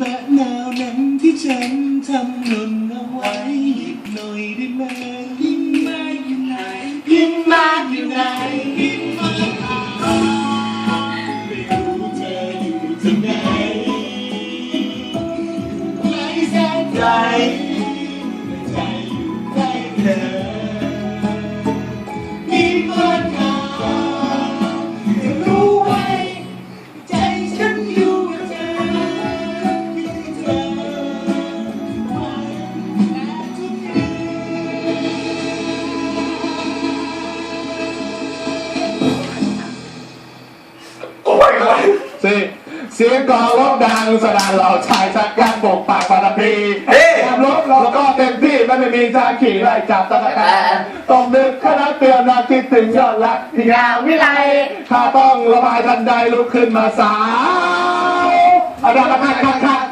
Bạn nào nắng thì chẳng thầm ngần nó hoái nhịp nổi đêm mai. In my unite In my unite In my Right. สิเสียงกลองรบดังสนั่นเราชายชักการปกปากปาราพีเฮ้ความรบเราก็เต็มที่ไม่มีทางขี่ไล่จับตะแตนต้องนึกคณะเตือนนาคิดถึงยอดรักที่งามวิไลข้าต้องระบายทันใดลุกขึ้นมาสาวอาดาละคักคักคักเฮ้